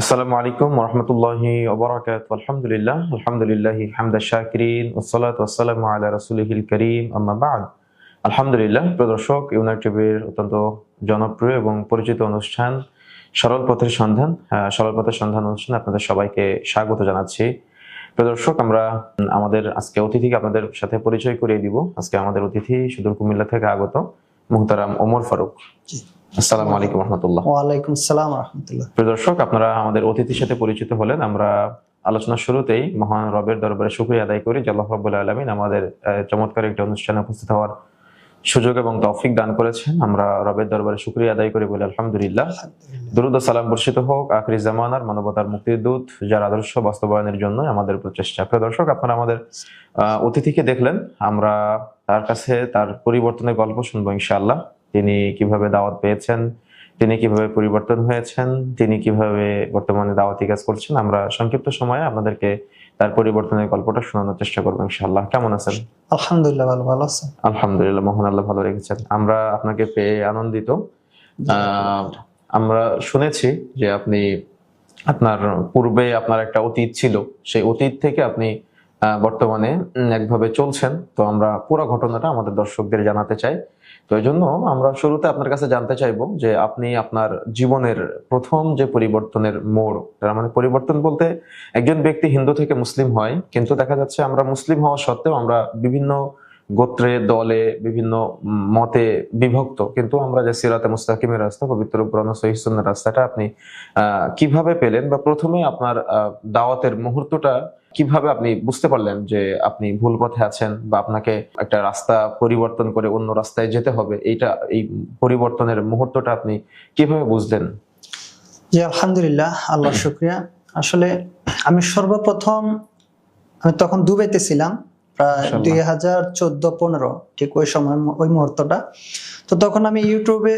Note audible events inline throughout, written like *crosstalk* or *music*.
আসসালামু আলাইকুম রহমতুল্লাহি ওবরাকাত আলহামদুলিল্লাহ আলহামদুলিল্লাহ হামদা শাকিরিন ওসালাত ওয়াসালামু আলা রাসূলিহিল করিম, আম্মা বাদ। আলহামদুলিল্লাহ, প্রিয় দর্শক ইউনাইট টিভির অত্যন্ত জনপ্রিয় এবং পরিচিত অনুষ্ঠান সরল পথের সন্ধান সরল পথের সন্ধান অনুষ্ঠানে আপনাদের সবাইকে স্বাগত জানাচ্ছি। প্রিয় দর্শক আমরা আমাদের আজকে অতিথিকে আপনাদের সাথে পরিচয় করিয়ে দিব। আজকে আমাদের অতিথি সুদূর কুমিল্লা থেকে আগত মুহতারাম ওমর ফারুক। আসসালামু আলাইকুম রহমতুল্লাহ। ওয়ালাইকুম আসসালাম রহমতুল্লাহ। প্রিয় দর্শক আপনারা আমাদের অতিথির সাথে পরিচিত হলেন। আমরা আলোচনার শুরুতেই মহান রবের দরবারে শুক্রিয়া আদায় করি যে আল্লাহ রাব্বুল আলামিন আমাদের চমৎকার একটি অনুষ্ঠানে উপস্থিত হওয়ার সুযোগ এবং তৌফিক দান করেছেন। আমরা রবের দরবারে শুক্রিয়া আদায় করি বলে আলহামদুলিল্লাহ। দুরুদ সালাম বর্ষিত হোক আখরি জামানার মানবতার মুক্তির দূত যার আদর্শ বাস্তবায়নের জন্য আমাদের প্রচেষ্টা প্রিয় দর্শক আপনারা আমাদের আহ, অতিথিকে দেখলেন। আমরা তার কাছে তার পরিবর্তনের গল্প শুনব ইনশাআল্লাহ। তিনি কীভাবে দাওয়াত পেয়েছেন তিনি কীভাবে পরিবর্তন হয়েছেন তিনি কীভাবে বর্তমানে দাওয়াতি কাজ করছেন আমরা সংক্ষিপ্ত সময়ে আপনাদেরকে তার পরিবর্তনের গল্পটা শোনানোর চেষ্টা করব ইনশাআল্লাহ। কেমন আছেন? আলহামদুলিল্লাহ ভালো ভালো আছেন আলহামদুলিল্লাহ মোহন আল্লাহ ভালো রেখেছেন। আমরা আপনাকে পেয়ে আনন্দিত। আহ, আমরা শুনেছি যে আপনি আপনার পূর্বে আপনার একটা অতীত ছিল সেই অতীত থেকে আপনি বর্তমানে একভাবে চলছেন। তো আমরা পুরো ঘটনাটা আমাদের দর্শকদের জানাতে চাই। তো এই জন্য আমরা শুরুতে আপনার কাছে জানতে চাইব যে আপনি আপনার জীবনের প্রথম যে পরিবর্তনের মোড়, তার মানে পরিবর্তন বলতে একজন ব্যক্তি হিন্দু থেকে মুসলিম হয়, কিন্তু দেখা যাচ্ছে আমরা মুসলিম হওয়া সত্ত্বেও আমরা বিভিন্ন গোত্রে দলে বিভিন্ন মতে বিভক্ত। কিন্তু আমরা যে সিরাতে মুস্তাকিমের রাস্তা পবিত্র গ্রন্থ সহিসুন্নের রাস্তাটা আপনি কীভাবে পেলেন বা প্রথমে আপনার দাওয়াতের মুহূর্তটা কীভাবে আপনি বুঝতে পারলেন যে আপনি ভুল পথে আছেন বা আপনাকে একটা রাস্তা পরিবর্তন করে অন্য রাস্তায় যেতে হবে? এইটা এই পরিবর্তনের মুহূর্তটা আপনি কীভাবে বুঝলেন? জি আলহামদুলিল্লাহ। আল্লাহ *clears throat* শুক্রিয়া। আসলে আমি সর্বপ্রথম আমি তখন দুবাইতে ছিলাম। প্রায় দুই হাজার চোদ্দ পনেরো ঠিক ওই সময় ওই মুহূর্তটা। তো তখন আমি ইউটিউবে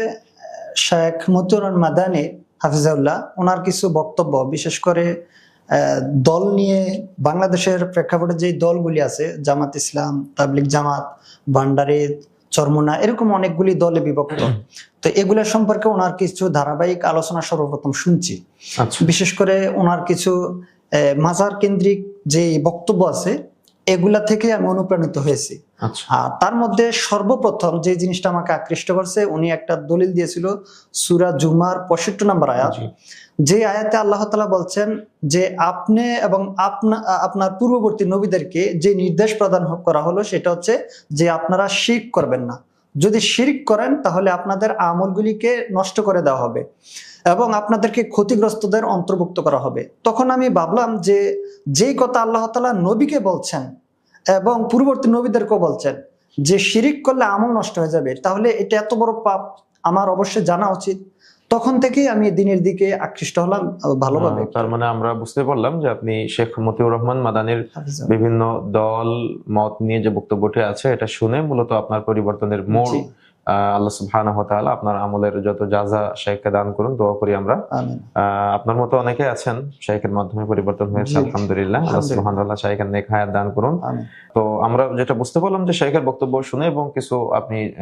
শেখ রহমান মাদানি হাফিজাউল্লাহ ওনার কিছু বক্তব্য বিশেষ করে দল নিয়ে বাংলাদেশের প্রেক্ষাপটে যে দলগুলি আছে জামাত ইসলাম তাবলিক জামাত ভান্ডারি চরমুনা এরকম অনেকগুলি দলে বিভক্ত। তো এগুলা সম্পর্কে ওনার কিছু ধারাবাহিক আলোচনা সর্বপ্রথম শুনছি। আচ্ছা। বিশেষ করে ওনার কিছু মাজার কেন্দ্রিক যে বক্তব্য আছে এগুলা থেকে আমি অনুপ্রাণিত হয়েছি। আচ্ছা। আর তার মধ্যে সর্বপ্রথম যে জিনিসটা আমাকে আকৃষ্ট করছে উনি একটা দলিল দিয়েছিল সুরা জুমার পঁয়ষট্টি নম্বর আয়াত। যে আয়াতে আল্লাহ তালা বলছেন যে আপনি এবং আপনার আপনার পূর্ববর্তী নবীদেরকে যে নির্দেশ প্রদান করা হলো সেটা হচ্ছে যে আপনারা শিখ করবেন না। যদি শিরিক করেন, তাহলে আপনাদের আমলগুলিকে নষ্ট করে দেওয়া হবে এবং আপনাদেরকে ক্ষতিগ্রস্তদের অন্তর্ভুক্ত করা হবে। তখন আমি ভাবলাম যে, যেই কথা আল্লাহ তালা নবীকে বলছেন এবং পূর্ববর্তী নবীদেরকেও বলছেন যে, শিরিক করলে আমল নষ্ট হয়ে যাবে। তাহলে এটা এত বড় পাপ, আমার অবশ্যই জানা উচিত। তখন থেকেই আমি দিনের দিকে আকৃষ্ট হলাম ভালোভাবে। তার মানে আমরা বুঝতে পারলাম যে আপনি শেখ মতিউর রহমান মাদানির বিভিন্ন দল মত নিয়ে যে বক্তব্যটি আছে এটা শুনে মূলত আপনার পরিবর্তনের মোড় আল্লাহ সুবহানাহু ওয়া তাআলা আপনার আমলের যত যাজা শেখকে দান করুন দোয়া করি আমরা। আমিন। আপনার মতো অনেকে আছেন শেখের মাধ্যমে পরিবর্তন হয়েছে আলহামদুলিল্লাহ। আল্লাহ। সুবহানাহু ওয়া তাআলা শেখের নেক হায়াত দান করুন। আমিন। তো আমরা যেটা বুঝতে পারলাম যে শেখের বক্তব্য শুনে এবং কিছু আপনি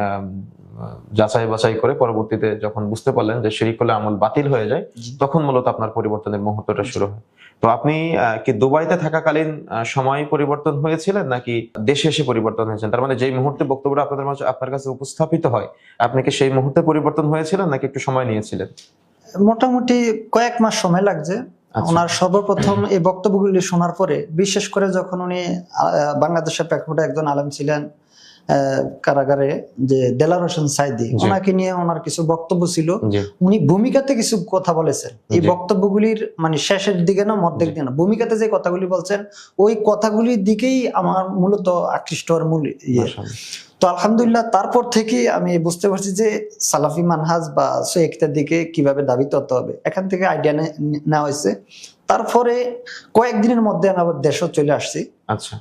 যাচাই বাছাই করে পরবর্তীতে যখন বুঝতে পারলেন যে শিরিক করলে আমল বাতিল হয়ে যায় তখন মূলত আপনার পরিবর্তনের মুহূর্তটা শুরু হয়। তো আপনি কি দুবাইতে থাকাকালীন সময় পরিবর্তন হয়েছিলেন নাকি দেশে এসে পরিবর্তন হয়েছেন? তার মানে যেই মুহূর্তে বক্তব্যটা আপনাদের মাঝে আপনার কাছে উপস্থাপিত হয়? আপনি কি সেই মুহূর্তে পরিবর্তন হয়েছিলেন নাকি একটু সময় নিয়েছিলেন? মোটামুটি কয়েক মাস সময় লাগছে। আচ্ছা। ওনার সর্বপ্রথম এই বক্তব্যগুলি শোনার পরে বিশেষ করে যখন উনি বাংলাদেশের প্রেক্ষাপটে একজন আলেম ছিলেন কারাগারে যে দেলার হোসেন সাইদি ওনাকে নিয়ে ওনার কিছু বক্তব্য ছিল। উনি ভূমিকাতে কিছু কথা বলেছেন। এই। বক্তব্যগুলির মানে শেষের দিকে না মধ্যের দিকে না ভূমিকাতে যে কথাগুলি বলছেন ওই কথাগুলির দিকেই আমার মূলত আকৃষ্ট হওয়ার মূল ইয়ে। তো আলহামদুলিল্লাহ তারপর থেকে আমি বুঝতে পারছি যে সালাফি মানহাজ বা সৈয়কটার দিকে কীভাবে দাবিত হতে হবে। এখান থেকে আইডিয়া নেওয়া হয়েছে। তারপরে কয়েকদিনের মধ্যে আমি আবার দেশও চলে আসছি। আচ্ছা।